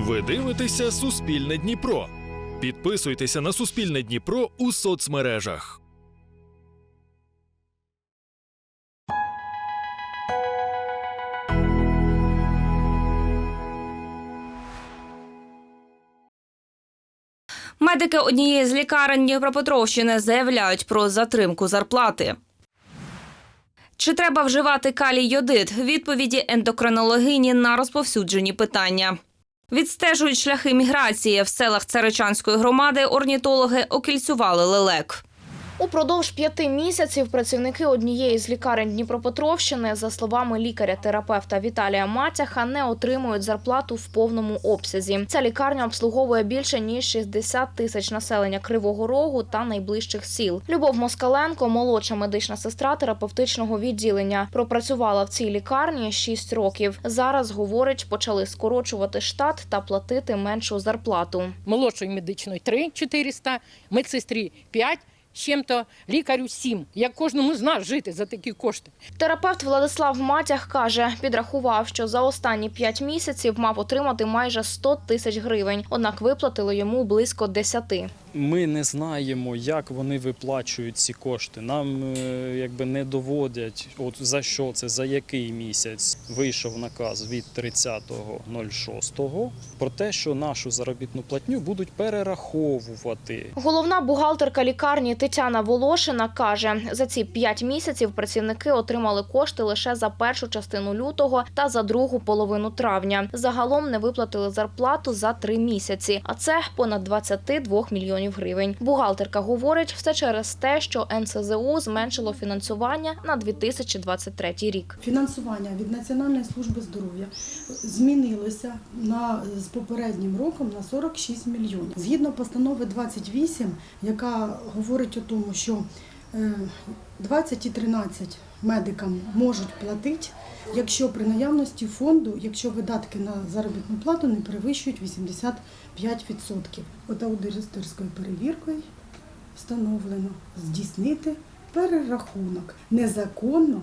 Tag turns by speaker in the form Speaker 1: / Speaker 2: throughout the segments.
Speaker 1: Ви дивитеся Суспільне Дніпро. Підписуйтеся на Суспільне Дніпро у соцмережах.
Speaker 2: Медики однієї з лікарень Дніпропетровщини заявляють про затримку зарплати. Чи треба вживати калій йодид? Відповіді ендокринологині на розповсюджені питання. Відстежують шляхи міграції в селах Царичанської громади. Орнітологи окільцювали лелек.
Speaker 3: Упродовж п'яти місяців працівники однієї з лікарень Дніпропетровщини, за словами лікаря-терапевта Віталія Матяха, не отримують зарплату в повному обсязі. Ця лікарня обслуговує більше ніж 60 тисяч населення Кривого Рогу та найближчих сіл. Любов Москаленко, молодша медична сестра терапевтичного відділення, пропрацювала в цій лікарні 6 років. Зараз говорить, почали скорочувати штат та платити меншу зарплату.
Speaker 4: молодшої медичної 3 400, медсестрі 5, з чим-то лікарю 7. Як кожному з нас жити за такі кошти?
Speaker 3: Терапевт Владислав Матях каже, підрахував, що за останні п'ять місяців мав отримати майже 100 тисяч гривень, однак виплатили йому близько 10.
Speaker 5: Ми не знаємо, як вони виплачують ці кошти. Нам е, якби не доводять, от за що це, за який місяць вийшов наказ від 30.06 про те, що нашу заробітну платню будуть перераховувати.
Speaker 3: Головна бухгалтерка лікарні Тетяна Волошина каже, за ці п'ять місяців працівники отримали кошти лише за першу частину лютого та за другу половину травня. Загалом не виплатили зарплату за три місяці, а це понад 22 мільйонів гривень. Бухгалтерка говорить, все через те, що НСЗУ зменшило фінансування на 2023 рік.
Speaker 6: Фінансування від Національної служби здоров'я змінилося на з попереднім роком на 46 мільйонів. Згідно постанови 28, яка говорить о тому, що е, 20 і 13 медикам можуть платити, якщо при наявності фонду, якщо видатки на заробітну плату не перевищують 85%. От аудиторською перевіркою встановлено здійснити перерахунок незаконно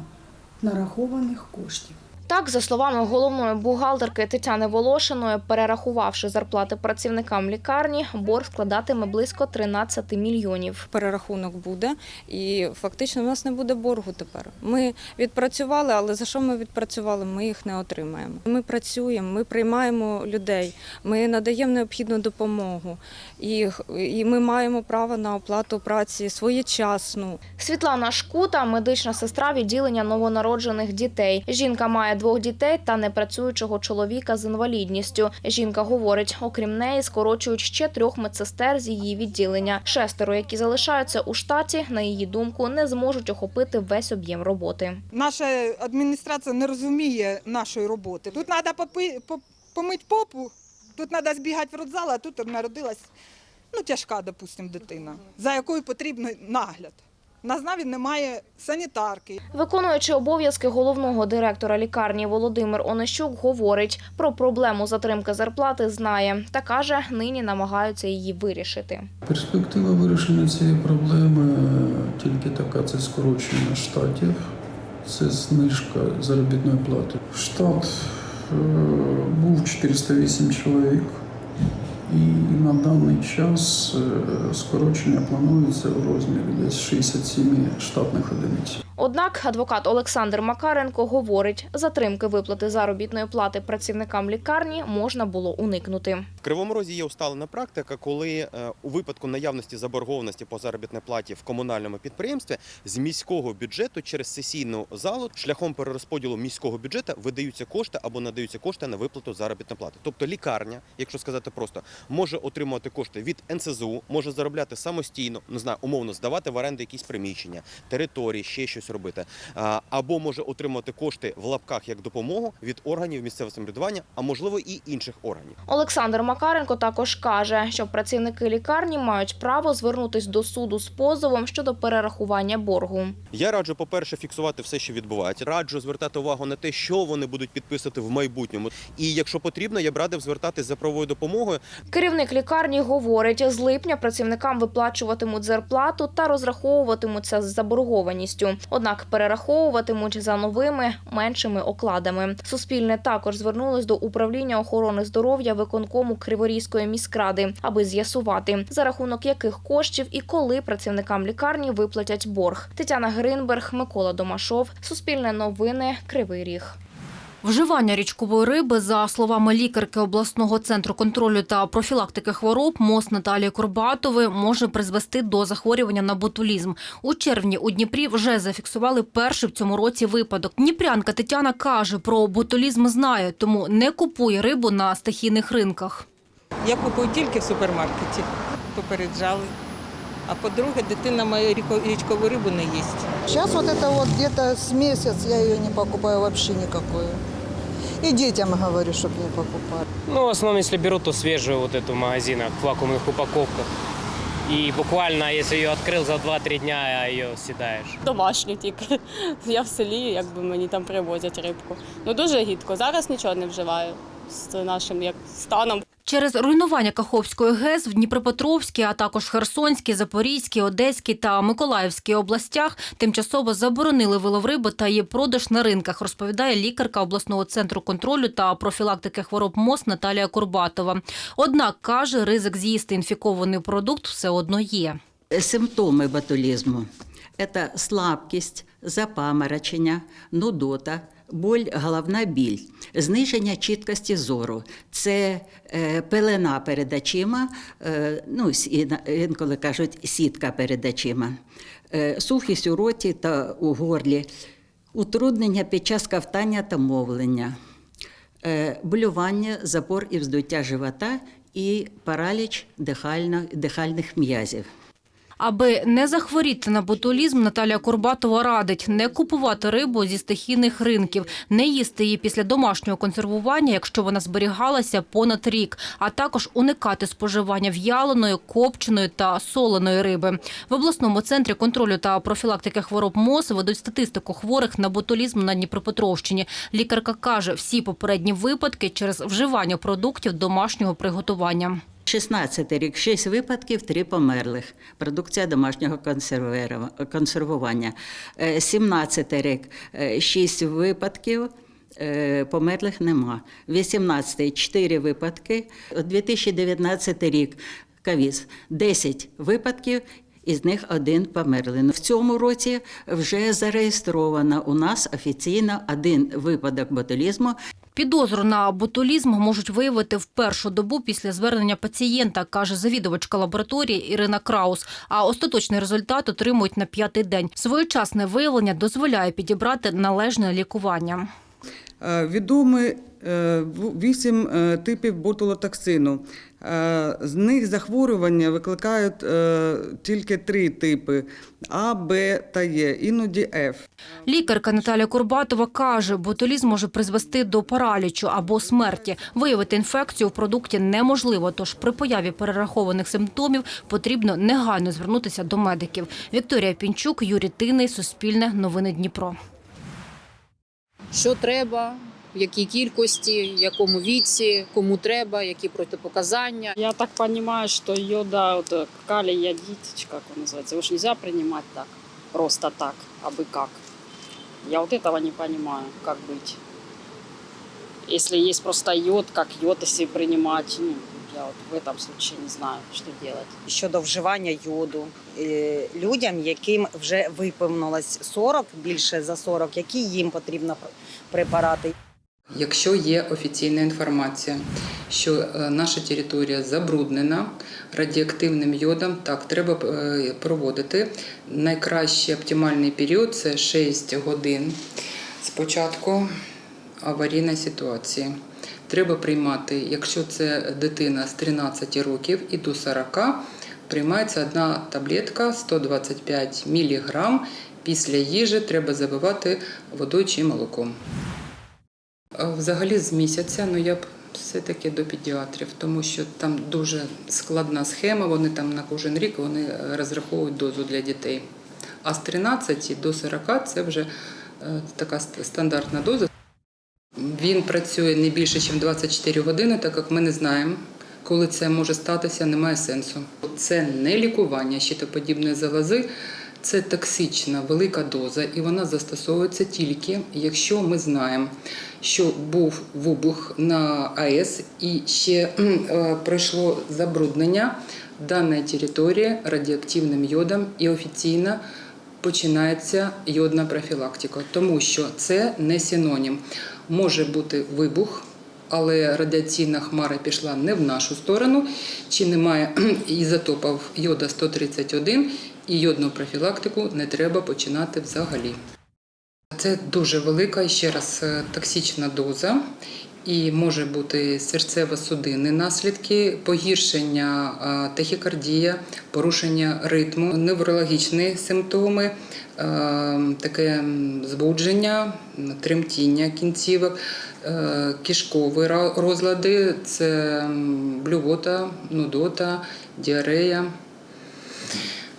Speaker 6: нарахованих коштів.
Speaker 3: Так, за словами головної бухгалтерки Тетяни Волошиної, перерахувавши зарплати працівникам лікарні, борг складатиме близько 13 мільйонів.
Speaker 7: перерахунок буде, і фактично в нас не буде боргу тепер. Ми відпрацювали, але за що ми відпрацювали? Ми їх не отримаємо. Ми працюємо, ми приймаємо людей, ми надаємо необхідну допомогу, і, і ми маємо право на оплату праці своєчасну.
Speaker 3: Світлана Шкута, медична сестра відділення новонароджених дітей. Жінка має двох дітей та непрацюючого чоловіка з інвалідністю. Жінка говорить, окрім неї, скорочують ще трьох медсестер з її відділення. Шестеро, які залишаються у штаті, на її думку, не зможуть охопити весь об'єм роботи.
Speaker 8: Наша адміністрація не розуміє нашої роботи. Тут треба попи, по- помити попу, тут треба збігати в родзал, а тут народилась ну, тяжка, допустимо, дитина, за якою потрібен нагляд. Нас навіть немає санітарки.
Speaker 3: Виконуючи обов'язки головного директора лікарні Володимир Онищук говорить про проблему затримки зарплати. Знає та каже, нині намагаються її вирішити.
Speaker 9: Перспектива вирішення цієї проблеми е, тільки така: це скорочення штатів, це знижка заробітної плати. Штат е, був 408 чоловік, і на даний час е, скорочення планується у розмірі десь 67 штатних одиниць.
Speaker 3: Однак адвокат Олександр Макаренко говорить, затримки виплати заробітної плати працівникам лікарні можна було уникнути.
Speaker 10: В Кривому Розі є усталена практика, коли е, у випадку наявності заборгованості по заробітній платі в комунальному підприємстві з міського бюджету через сесійну залу шляхом перерозподілу міського бюджету видаються кошти або надаються кошти на виплату заробітної плати. Тобто лікарня, якщо сказати просто, може отримувати кошти від НСЗУ, може заробляти самостійно, не знаю, умовно здавати в оренду якісь приміщення, території, ще щось робити, або може отримати кошти в лапках як допомогу від органів місцевого самоврядування, а можливо і інших органів.
Speaker 3: Олександр Макаренко також каже, що працівники лікарні мають право звернутись до суду з позовом щодо перерахування боргу.
Speaker 10: Я раджу, по-перше, фіксувати все, що відбувається. Раджу звертати увагу на те, що вони будуть підписувати в майбутньому. І якщо потрібно, я б радив звертатись за правовою допомогою.
Speaker 3: Керівник лікарні говорить, з липня працівникам виплачуватимуть зарплату та розраховуватимуться з заборгованістю. Однак перераховуватимуть за новими меншими окладами. Суспільне також звернулось до управління охорони здоров'я виконкому Криворізької міськради, аби з'ясувати за рахунок яких коштів і коли працівникам лікарні виплатять борг. Тетяна Гринберг, Микола Домашов, Суспільне новини, Кривий Ріг.
Speaker 2: Вживання річкової риби, за словами лікарки обласного центру контролю та профілактики хвороб МОЗ Наталії Курбатової, може призвести до захворювання на ботулізм. У червні у Дніпрі вже зафіксували перший в цьому році випадок. Дніпрянка Тетяна каже, про ботулізм знає, тому не купує рибу на стихійних ринках.
Speaker 11: Я купую тільки в супермаркеті. Попереджали. А по-друге, дитина моя ріко- річкову рибу не їсть.
Speaker 12: Сейчас вот это вот где-то с месяц я ее не покупаю вообще никакую. И детям говорю, чтобы не покупали.
Speaker 13: Ну, в основном, если беру, то свежую вот эту в магазинах, в вакуумных упаковках. И буквально, если ее открыл за 2-3 дня, ее съедаешь.
Speaker 7: Домашню тільки. Я в селі, якби мені там привозять рибку. Ну дуже гідко. Зараз нічого не вживаю з нашим як станом.
Speaker 2: Через руйнування Каховської ГЕС в Дніпропетровській, а також Херсонській, Запорізькій, Одеській та Миколаївській областях тимчасово заборонили вилов риби та її продаж на ринках, розповідає лікарка обласного центру контролю та профілактики хвороб МОЗ Наталія Курбатова. Однак каже, ризик з'їсти інфікований продукт все одно є.
Speaker 14: Симптоми ботулізму – це слабкість, запаморочення, нудота, боль, головна біль, зниження чіткості зору, це е, пелена перед очима, е, ну, інколи кажуть сітка перед очима, е, сухість у роті та у горлі, утруднення під час ковтання та мовлення, болювання, запор і вздуття живота і параліч дихальних м'язів.
Speaker 2: Аби не захворіти на ботулізм, Наталія Курбатова радить не купувати рибу зі стихійних ринків, не їсти її після домашнього консервування, якщо вона зберігалася понад рік, а також уникати споживання в'яленої, копченої та соленої риби. В обласному центрі контролю та профілактики хвороб МОЗ ведуть статистику хворих на ботулізм на Дніпропетровщині. Лікарка каже, всі попередні випадки через вживання продуктів домашнього приготування.
Speaker 14: 16 рік, 6 випадків, 3 померлих. Продукція домашнього консервування. Е, 17 рік, 6 випадків. е, Померлих нема. 18 4 випадки. 2019 рік ковіз 10 випадків. Із них один померли. В цьому році вже зареєстровано у нас офіційно один випадок ботулізму.
Speaker 2: Підозру на ботулізм можуть виявити в першу добу після звернення пацієнта, каже завідувачка лабораторії Ірина Краус. А остаточний результат отримують на п'ятий день. Своєчасне виявлення дозволяє підібрати належне лікування.
Speaker 12: Е, Відомі е, в- вісім е, типів ботулотоксину. Е, З них захворювання викликають е, тільки три типи А, Б та Е, іноді Ф.
Speaker 2: Лікарка Наталя Курбатова каже, ботулізм може призвести до паралічу або смерті. Виявити інфекцію в продукті неможливо, тож при появі перерахованих симптомів потрібно негайно звернутися до медиків. Вікторія Пінчук, Юрій Тиний, Суспільне, Новини Дніпро.
Speaker 4: Що треба, в якій кількості, в якому віці, кому треба, які протипоказання.
Speaker 7: Я так розумію, що йода, от, калій ядіть, як він називається, його ж не можна приймати так, просто так, аби як. Я вот этого не понимаю, как быть. Если есть просто йод, как йод, если принимать, ну, я вот в этом случае не знаю, что делать.
Speaker 11: Щодо вживання йоду е, людям, яким вже виповнилось 40, більше за 40, які їм потрібно препарати.
Speaker 12: Якщо є офіційна інформація, що е, наша територія забруднена радіоактивним йодом, так треба е, проводити. Найкращий оптимальний період це 6 годин спочатку аварійної ситуації. Треба приймати, якщо це дитина з 13 років і до 40, приймається одна таблетка 125 мг. Після їжі треба забивати водою чи молоком. Взагалі з місяця, ну я б все-таки до педіатрів, тому що там дуже складна схема, вони там на кожен рік вони розраховують дозу для дітей. А з 13 до 40 це вже е, така стандартна доза. Він працює не більше, ніж 24 години, так як ми не знаємо, коли це може статися, немає сенсу. Це не лікування щитоподібної залози, Це токсична велика доза, і вона застосовується тільки, якщо ми знаємо, що був вибух на АЕС і ще е, пройшло забруднення даної території радіоактивним йодом і офіційно починається йодна профілактика, тому що це не синонім. Може бути вибух, але радіаційна хмара пішла не в нашу сторону, чи немає ізотопів йода 131, і йодну профілактику не треба починати взагалі. Це дуже велика ще раз е, токсична доза. І може бути серцево-судинні наслідки, погіршення е, тахікардія, порушення ритму, неврологічні симптоми, е, таке збудження, тремтіння кінцівок, кишкові розлади, це блювота, нудота, діарея.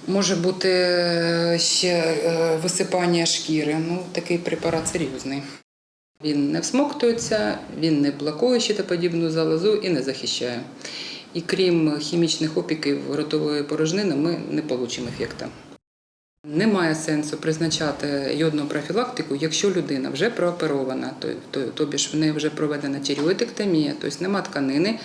Speaker 12: Може бути е, ще е, висипання шкіри. Ну, такий препарат серйозний. Він не всмоктується, він не блокує щитоподібну залозу і не захищає. І крім хімічних опіків ротової порожнини, ми не отримаємо ефекту. Немає сенсу призначати йодну профілактику, якщо людина вже прооперована, то, то, тобі ж в неї вже проведена тіреоїдектомія, тобто нема тканини,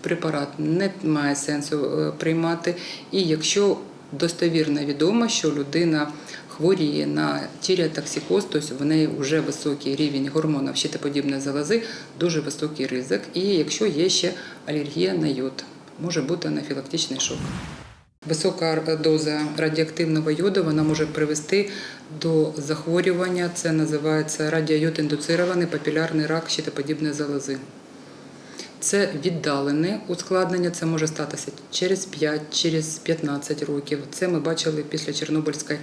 Speaker 12: препарат не має сенсу е, приймати. І якщо достовірно відомо, що людина хворіє на тіріотоксикоз, тобто в неї вже високий рівень гормонів щитоподібної залози, дуже високий ризик. І якщо є ще алергія на йод, може бути анафілактичний шок. Висока доза радіоактивного йоду вона може привести до захворювання. Це називається радіойод-індуцирований папілярний рак щитоподібної залози. Це віддалене ускладнення, це може статися через 5, через 15 років. Це ми бачили після Чорнобильської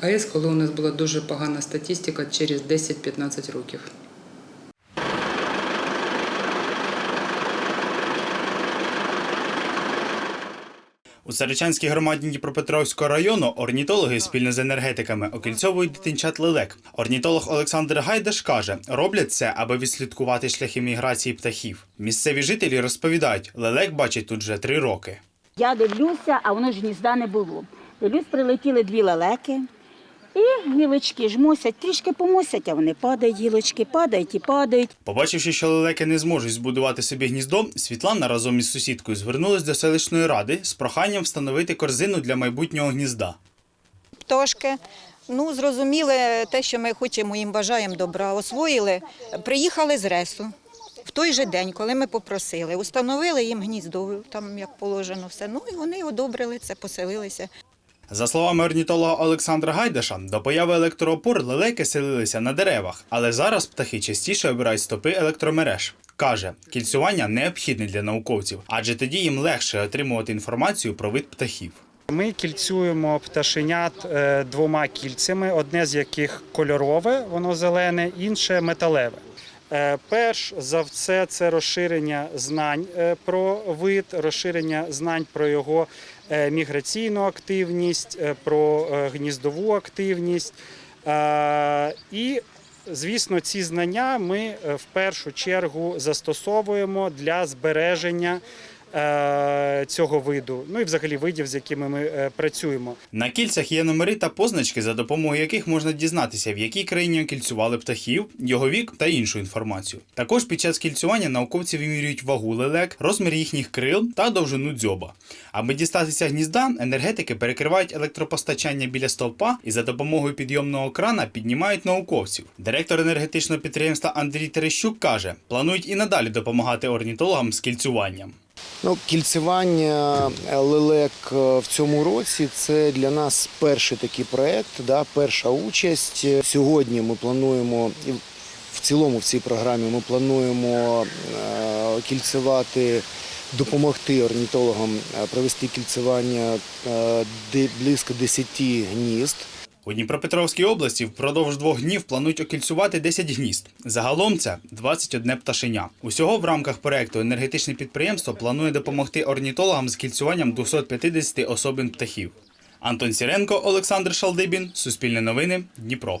Speaker 12: АЕС, коли у нас була дуже погана статистика через 10-15 років.
Speaker 15: У Саричанській громаді Дніпропетровського району орнітологи спільно з енергетиками окільцьовують дитинчат лелек. Орнітолог Олександр Гайдаш каже, роблять це, аби відслідкувати шляхи міграції птахів. Місцеві жителі розповідають, лелек бачить тут вже три роки.
Speaker 16: Я дивлюся, а воно ж гнізда не було. Дивлюсь, прилетіли дві лелеки, і гілочки ж мусять, трішки помусять, а вони падають, гілочки падають і падають.
Speaker 15: Побачивши, що лелеки не зможуть збудувати собі гніздо, Світлана разом із сусідкою звернулась до селищної ради з проханням встановити корзину для майбутнього гнізда.
Speaker 17: пташки. Ну, зрозуміли те, що ми хочемо їм бажаємо добра. Освоїли, приїхали з ресу. В той же день, коли ми попросили, установили їм гніздо, там як положено все. Ну і вони одобрили це, поселилися.
Speaker 15: За словами орнітолога Олександра Гайдаша, до появи електроопор лелеки селилися на деревах, але зараз птахи частіше обирають стопи електромереж. Каже, кільцювання необхідне для науковців, адже тоді їм легше отримувати інформацію про вид птахів.
Speaker 18: Ми кільцюємо пташенят е, двома кільцями, одне з яких кольорове, воно зелене, інше металеве. Е, Перш за все, це розширення знань е, про вид, розширення знань про його міграційну активність, е, про е, гніздову активність. Е, І, звісно, ці знання ми е, в першу чергу застосовуємо для збереження е, цього виду, ну і взагалі видів, з якими ми е, працюємо.
Speaker 15: На кільцях є номери та позначки, за допомогою яких можна дізнатися, в якій країні кільцювали птахів, його вік та іншу інформацію. Також під час кільцювання науковці вимірюють вагу лелек, розмір їхніх крил та довжину дзьоба. Аби дістатися гнізда, енергетики перекривають електропостачання біля стовпа і за допомогою підйомного крана піднімають науковців. Директор енергетичного підприємства Андрій Терещук каже, планують і надалі допомагати орнітологам з кільцюванням.
Speaker 19: Ну, кільцевання е, лелек е, в цьому році це для нас перший такий проект, да, перша участь. Е, Сьогодні ми плануємо в цілому в цій програмі ми плануємо кільцевати, допомогти орнітологам провести кільцевання близько 10 гнізд.
Speaker 15: У Дніпропетровській області впродовж двох днів планують окільцювати 10 гнізд. Загалом це 21 пташеня. Усього в рамках проекту енергетичне підприємство планує допомогти орнітологам з кільцюванням 250 особин птахів. Антон Сіренко, Олександр Шалдибін, Суспільне новини, Дніпро.